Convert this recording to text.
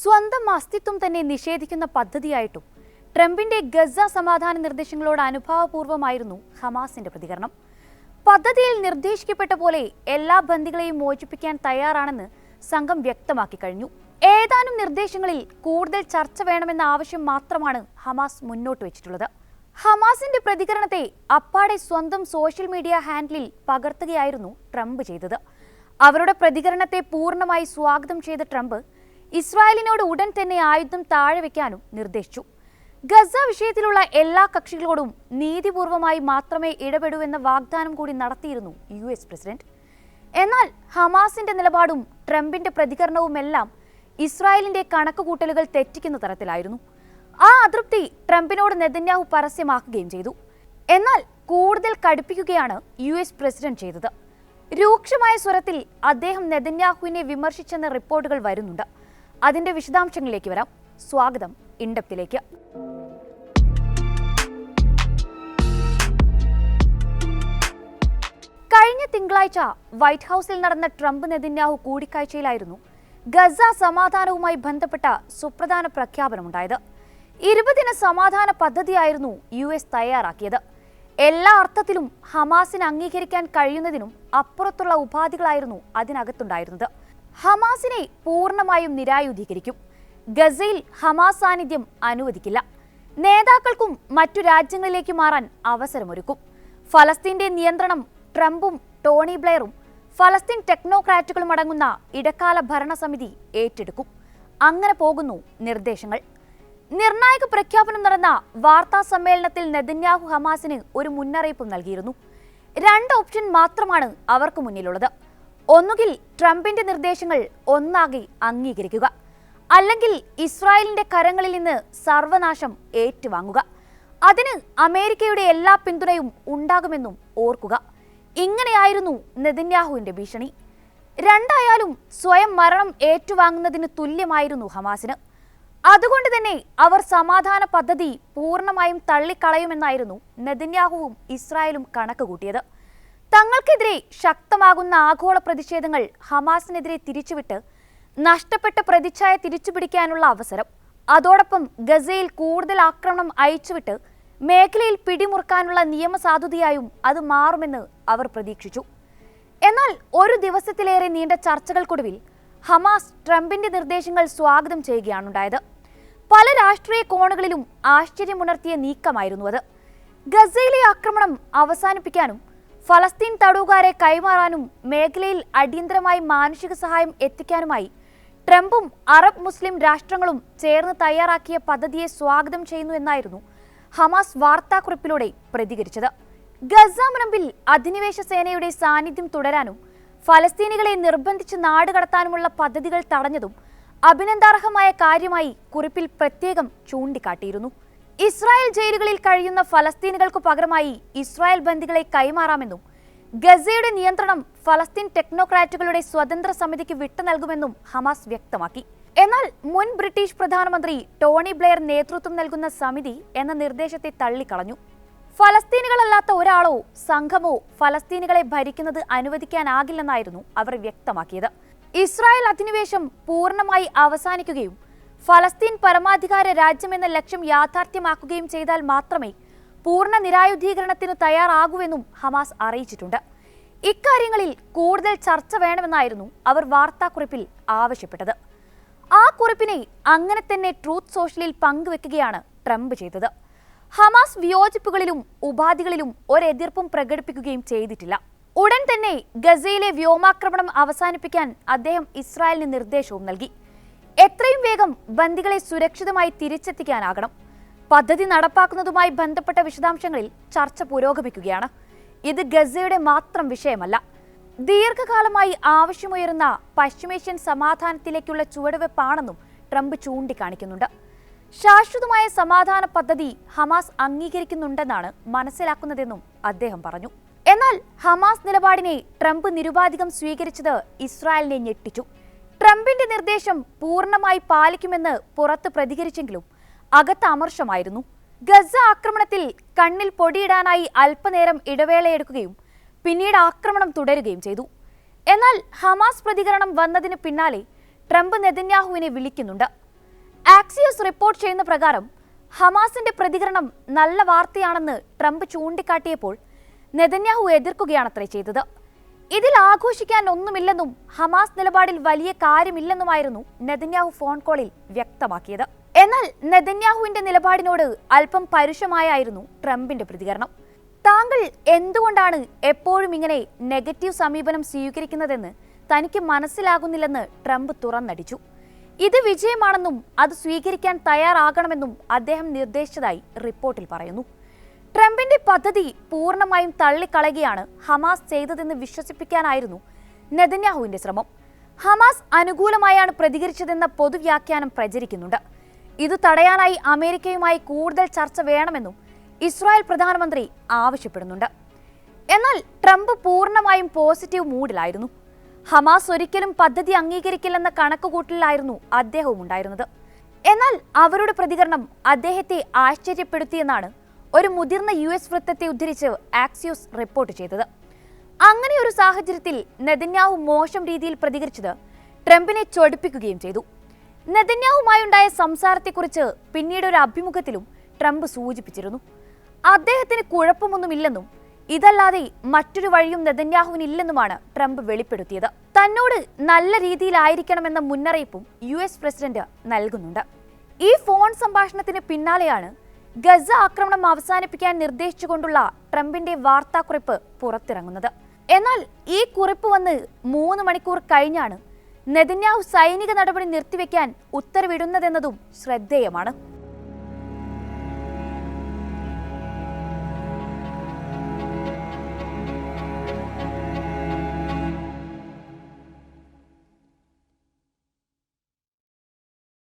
സ്വന്തം അസ്തിത്വം തന്നെ നിഷേധിക്കുന്ന പദ്ധതിയായിട്ടും ട്രംപിന്റെ ഗസ സമാധാന നിർദ്ദേശങ്ങളോട് അനുഭാവപൂർവമായിരുന്നു ഹമാസിന്റെ പ്രതികരണം. പദ്ധതിയിൽ നിർദ്ദേശിക്കപ്പെട്ട പോലെ എല്ലാ ബന്ദികളെയും മോചിപ്പിക്കാൻ തയ്യാറാണെന്ന് സംഘം വ്യക്തമാക്കി കഴിഞ്ഞു. ഏതാനും നിർദ്ദേശങ്ങളിൽ കൂടുതൽ ചർച്ച വേണമെന്ന ആവശ്യം മാത്രമാണ് ഹമാസ് മുന്നോട്ട് വെച്ചിട്ടുള്ളത്. ഹമാസിന്റെ പ്രതികരണത്തെ അപ്പാടെ സ്വന്തം സോഷ്യൽ മീഡിയ ഹാൻഡിലിൽ പകർത്തുകയായിരുന്നു ട്രംപ് ചെയ്തത്. അവരുടെ പ്രതികരണത്തെ പൂർണമായി സ്വാഗതം ചെയ്ത ട്രംപ് ഇസ്രായേലിനോട് ഉടൻ തന്നെ ആയുധം താഴെ വയ്ക്കാനും നിർദ്ദേശിച്ചു. ഗസ വിഷയത്തിലുള്ള എല്ലാ കക്ഷികളോടും നീതിപൂർവമായി മാത്രമേ ഇടപെടൂ എന്ന വാഗ്ദാനം കൂടി നടത്തിയിരുന്നു യു എസ് പ്രസിഡന്റ്. എന്നാൽ ഹമാസിന്റെ നിലപാടും ട്രംപിന്റെ പ്രതികരണവുമെല്ലാം ഇസ്രായേലിന്റെ കണക്കുകൂട്ടലുകൾ തെറ്റിക്കുന്ന തരത്തിലായിരുന്നു. ആ അതൃപ്തി ട്രംപിനോട് നെതന്യാഹു പരസ്യമാക്കുകയും ചെയ്തു. എന്നാൽ കൂടുതൽ കടുപ്പിക്കുകയാണ് യു എസ് പ്രസിഡന്റ് ചെയ്തത്. രൂക്ഷമായ സ്വരത്തിൽ അദ്ദേഹം നെതന്യാഹുവിനെ വിമർശിച്ചെന്ന റിപ്പോർട്ടുകൾ വരുന്നുണ്ട്. അതിന്റെ വിശദാംശങ്ങളിലേക്ക് വരാം. സ്വാഗതം. ഇൻഡപ്തിലേക്ക്. കഴിഞ്ഞ തിങ്കളാഴ്ച വൈറ്റ് ഹൗസിൽ നടന്ന ട്രംപ് നെതിന്യാഹു കൂടിക്കാഴ്ചയിലായിരുന്നു ഗസ സമാധാനവുമായി ബന്ധപ്പെട്ട സുപ്രധാന പ്രഖ്യാപനമുണ്ടായത്. ഇരുപതിന സമാധാന പദ്ധതിയായിരുന്നു യു എസ് തയ്യാറാക്കിയത്. എല്ലാ അർത്ഥത്തിലും ഹമാസിന് അംഗീകരിക്കാൻ കഴിയുന്നതിനും അപ്പുറത്തുള്ള ഉപാധികളായിരുന്നു അതിനകത്തുണ്ടായിരുന്നത്. ഹമാസിനെ പൂർണമായും നിരായുധീകരിക്കും. ഗസയിൽ ഹമാസ് സാന്നിധ്യം അനുവദിക്കില്ല. നേതാക്കൾക്കും മറ്റു രാജ്യങ്ങളിലേക്ക് മാറാൻ അവസരമൊരുക്കും. ഫലസ്തീന്റെ നിയന്ത്രണം ട്രംപും ടോണി ബ്ലെയറും ഫലസ്തീൻ ടെക്നോക്രാറ്റുകളും അടങ്ങുന്ന ഇടക്കാല ഭരണസമിതി ഏറ്റെടുക്കും. അങ്ങനെ പോകുന്നു നിർദ്ദേശങ്ങൾ. നിർണായക പ്രഖ്യാപനം നടന്ന വാർത്താ സമ്മേളനത്തിൽ നെതന്യാഹു ഹമാസിന് ഒരു മുന്നറിയിപ്പും നൽകിയിരുന്നു. രണ്ട് ഓപ്ഷൻ മാത്രമാണ് അവർക്ക് മുന്നിലുള്ളത്. ഒന്നുകിൽ ട്രംപിന്റെ നിർദ്ദേശങ്ങൾ ഒന്നാകെ അംഗീകരിക്കുക. അല്ലെങ്കിൽ ഇസ്രായേലിന്റെ കരങ്ങളിൽ നിന്ന് സർവനാശം ഏറ്റുവാങ്ങുക. അതിന് അമേരിക്കയുടെ എല്ലാ പിന്തുണയും ഉണ്ടാകുമെന്നും ഓർക്കുക. ഇങ്ങനെയായിരുന്നു നെതന്യാഹുവിന്റെ ഭീഷണി. രണ്ടായാലും സ്വയം മരണം ഏറ്റുവാങ്ങുന്നതിന് തുല്യമായിരുന്നു ഹമാസിന്. അതുകൊണ്ട് തന്നെ അവർ സമാധാന പദ്ധതി പൂർണമായും തള്ളിക്കളയുമെന്നായിരുന്നു നെതന്യാഹുവും ഇസ്രായേലും കണക്ക് കൂട്ടിയത് തങ്ങൾക്കെതിരെ ശക്തമാകുന്ന ആഗോള പ്രതിഷേധങ്ങൾ ഹമാസിനെതിരെ തിരിച്ചുവിട്ട് നഷ്ടപ്പെട്ട പ്രതിച്ഛായ തിരിച്ചുപിടിക്കാനുള്ള അവസരം. അതോടൊപ്പം ഗസയിൽ കൂടുതൽ ആക്രമണം അയച്ചുവിട്ട് മേഖലയിൽ പിടിമുറുക്കാനുള്ള നിയമസാധുതയായും അത് മാറുമെന്ന് അവർ പ്രതീക്ഷിച്ചു. എന്നാൽ ഒരു ദിവസത്തിലേറെ നീണ്ട ചർച്ചകൾക്കൊടുവിൽ ഹമാസ് ട്രംപിന്റെ നിർദ്ദേശങ്ങൾ സ്വാഗതം ചെയ്യുകയാണുണ്ടായത്. പല രാഷ്ട്രീയ കോണുകളിലും ആശ്ചര്യമുണർത്തിയ നീക്കമായിരുന്നു അത്. ഗസയിലെ ആക്രമണം അവസാനിപ്പിക്കാനും ഫലസ്തീൻ തടവുകാരെ കൈമാറാനും മേഖലയിൽ അടിയന്തരമായി മാനുഷിക സഹായം എത്തിക്കാനുമായി ട്രംപും അറബ് മുസ്ലിം രാഷ്ട്രങ്ങളും ചേർന്ന് തയ്യാറാക്കിയ പദ്ധതിയെ സ്വാഗതം ചെയ്യുന്നു എന്നായിരുന്നു ഹമാസ് വാർത്താക്കുറിപ്പിലൂടെ പ്രതികരിച്ചത്. ഗസ മുനമ്പിൽ അധിനിവേശ സേനയുടെ സാന്നിധ്യം തുടരാനും ഫലസ്തീനികളെ നിർബന്ധിച്ച് നാടുകടത്താനുമുള്ള പദ്ധതികൾ തടഞ്ഞതും അഭിനന്ദാർഹമായ കാര്യമായി കുറിപ്പിൽ പ്രത്യേകം ചൂണ്ടിക്കാട്ടിയിരുന്നു. ഇസ്രായേൽ ജയിലുകളിൽ കഴിയുന്ന ഫലസ്തീനുകൾക്ക് പകരമായി ഇസ്രായേൽ ബന്ദികളെ കൈമാറാമെന്നും ഗസയുടെ നിയന്ത്രണം ഫലസ്തീൻ ടെക്നോക്രാറ്റുകളുടെ സ്വതന്ത്ര സമിതിക്ക് വിട്ടു നൽകുമെന്നും ഹമാസ് വ്യക്തമാക്കി. എന്നാൽ മുൻ ബ്രിട്ടീഷ് പ്രധാനമന്ത്രി ടോണി ബ്ലെയർ നേതൃത്വം നൽകുന്ന സമിതി എന്ന നിർദ്ദേശത്തെ തള്ളിക്കളഞ്ഞു. ഫലസ്തീനുകളല്ലാത്ത ഒരാളോ സംഘമോ ഫലസ്തീനുകളെ ഭരിക്കുന്നത് അനുവദിക്കാനാകില്ലെന്നായിരുന്നു അവർ വ്യക്തമാക്കിയത്. ഇസ്രായേൽ അധിനിവേശം പൂർണമായി അവസാനിക്കുകയും ഫലസ്തീൻ പരമാധികാര രാജ്യമെന്ന ലക്ഷ്യം യാഥാർത്ഥ്യമാക്കുകയും ചെയ്താൽ മാത്രമേ പൂർണ നിരായുധീകരണത്തിന് തയ്യാറാകൂവെന്നും ഹമാസ് അറിയിച്ചിട്ടുണ്ട്. ഇക്കാര്യങ്ങളിൽ കൂടുതൽ ചർച്ച വേണമെന്നായിരുന്നു അവർ വാർത്താക്കുറിപ്പിൽ ആവശ്യപ്പെട്ടത്. ആ കുറിപ്പിനെ അങ്ങനെ തന്നെ ട്രൂത്ത് സോഷ്യലിൽ പങ്കുവെക്കുകയാണ് ട്രംപ് ചെയ്തത്. ഹമാസ് വിയോജിപ്പുകളിലും ഉപാധികളിലും ഒരെതിർപ്പും പ്രകടിപ്പിക്കുകയും ചെയ്തിട്ടില്ല. ഉടൻ തന്നെ ഗസയിലെ വ്യോമാക്രമണം അവസാനിപ്പിക്കാൻ അദ്ദേഹം ഇസ്രായേലിന് നിർദ്ദേശവും നൽകി. എത്രയും വേഗം ബന്ദികളെ സുരക്ഷിതമായി തിരിച്ചെത്തിക്കാനാകണം. പദ്ധതി നടപ്പാക്കുന്നതുമായി ബന്ധപ്പെട്ട വിശദാംശങ്ങളിൽ ചർച്ച പുരോഗമിക്കുകയാണ്. ഇത് ഗസയുടെ മാത്രം വിഷയമല്ല. ദീർഘകാലമായി ആവശ്യമുയരുന്ന പശ്ചിമേഷ്യൻ സമാധാനത്തിലേക്കുള്ള ചുവടുവെപ്പാണെന്നും ട്രംപ് ചൂണ്ടിക്കാണിക്കുന്നുണ്ട്. ശാശ്വതമായ സമാധാന പദ്ധതി ഹമാസ് അംഗീകരിക്കുന്നുണ്ടെന്നാണ് മനസ്സിലാക്കുന്നതെന്നും അദ്ദേഹം പറഞ്ഞു. എന്നാൽ ഹമാസ് നിലപാടിനെ ട്രംപ് നിരുപാധികം സ്വീകരിച്ചത് ഇസ്രായേലിനെ ഞെട്ടിച്ചു. ട്രംപിന്റെ നിർദ്ദേശം പൂർണമായി പാലിക്കുമെന്ന് പുറത്ത് പ്രതികരിച്ചെങ്കിലും അകത്ത് അമർഷമായിരുന്നു. ഗസ ആക്രമണത്തിൽ കണ്ണിൽ പൊടിയിടാനായി അല്പനേരം ഇടവേളയെടുക്കുകയും പിന്നീട് ആക്രമണം തുടരുകയും ചെയ്തു. എന്നാൽ ഹമാസ് പ്രതികരണം വന്നതിന് പിന്നാലെ ട്രംപ് നെതന്യാഹുവിനെ വിളിക്കുന്നുണ്ട്. ആക്സിയോസ് റിപ്പോർട്ട് ചെയ്യുന്ന പ്രകാരം ഹമാസിന്റെ പ്രതികരണം നല്ല വാർത്തയാണെന്ന് ട്രംപ് ചൂണ്ടിക്കാട്ടിയപ്പോൾ നെതന്യാഹു എതിർക്കുകയാണത്രേ ചെയ്തത്. ഇതിൽ ആഘോഷിക്കാൻ ഒന്നുമില്ലെന്നും ഹമാസ് നിലപാടിൽ വലിയ കാര്യമില്ലെന്നുമായിരുന്നു നെതന്യാഹു ഫോൺ കോളിൽ വ്യക്തമാക്കിയത്. എന്നാൽ നെതന്യാഹുവിന്റെ നിലപാടിനോട് അല്പം പരുഷമായായിരുന്നു ട്രംപിന്റെ പ്രതികരണം. താങ്കൾ എന്തുകൊണ്ടാണ് എപ്പോഴും ഇങ്ങനെ നെഗറ്റീവ് സമീപനം സ്വീകരിക്കുന്നതെന്ന് തനിക്ക് മനസ്സിലാകുന്നില്ലെന്ന് ട്രംപ് തുറന്നടിച്ചു. ഇത് വിജയമാണെന്നും അത് സ്വീകരിക്കാൻ തയ്യാറാകണമെന്നും അദ്ദേഹം നിർദ്ദേശിച്ചതായി റിപ്പോർട്ടിൽ പറയുന്നു. ട്രംപിന്റെ പദ്ധതി പൂർണമായും തള്ളിക്കളയുകയാണ് ഹമാസ് ചെയ്തതെന്ന് വിശ്വസിപ്പിക്കാനായിരുന്നു നെതന്യാഹുവിന്റെ ശ്രമം. ഹമാസ് അനുകൂലമായാണ് പ്രതികരിച്ചതെന്ന പൊതുവ്യാഖ്യാനം പ്രചരിക്കുന്നുണ്ട്. ഇത് തടയാനായി അമേരിക്കയുമായി കൂടുതൽ ചർച്ച വേണമെന്നും ഇസ്രായേൽ പ്രധാനമന്ത്രി ആവശ്യപ്പെടുന്നുണ്ട്. എന്നാൽ ട്രംപ് പൂർണമായും പോസിറ്റീവ് മൂഡിലായിരുന്നു. ഹമാസ് ഒരിക്കലും പദ്ധതി അംഗീകരിക്കില്ലെന്ന കണക്കുകൂട്ടലിലായിരുന്നു അദ്ദേഹവും ഉണ്ടായിരുന്നത് എന്നാൽ അവരുടെ പ്രതികരണം അദ്ദേഹത്തെ ആശ്ചര്യപ്പെടുത്തിയെന്നാണ് ഒരു മുതിർന്ന യു എസ് വൃത്തത്തെ ഉദ്ധരിച്ച് ആക്സിയോസ് റിപ്പോർട്ട് ചെയ്തത്. അങ്ങനെ ഒരു സാഹചര്യത്തിൽ നെതന്യാഹു മോശം രീതിയിൽ പ്രതികരിച്ചത് ട്രംപിനെ ചൊടിപ്പിക്കുകയും ചെയ്തു. നെതന്യാഹുമായുണ്ടായ സംസാരത്തെക്കുറിച്ച് പിന്നീട് ഒരു അഭിമുഖത്തിലും ട്രംപ് സൂചിപ്പിച്ചിരുന്നു. അദ്ദേഹത്തിന് കുഴപ്പമൊന്നുമില്ലെന്നും ഇതല്ലാതെ മറ്റൊരു വഴിയും നെതന്യാഹുവിനില്ലെന്നുമാണ് ട്രംപ് വെളിപ്പെടുത്തിയത്. തന്നോട് നല്ല രീതിയിലായിരിക്കണമെന്ന മുന്നറിയിപ്പും യു എസ് പ്രസിഡന്റ് നൽകുന്നുണ്ട്. ഈ ഫോൺ സംഭാഷണത്തിന് പിന്നാലെയാണ് ഗസ ആക്രമണം അവസാനിപ്പിക്കാൻ നിർദ്ദേശിച്ചുകൊണ്ടുള്ള ട്രംപിന്റെ വാർത്താക്കുറിപ്പ് പുറത്തിറങ്ങുന്നത്. എന്നാൽ ഈ കുറിപ്പ് വന്ന് മൂന്ന് മണിക്കൂർ കഴിഞ്ഞാണ് നെതിന്യാവ് സൈനിക നടപടി നിർത്തിവെക്കാൻ ഉത്തരവിടുന്നതെന്നതും ശ്രദ്ധേയമാണ്.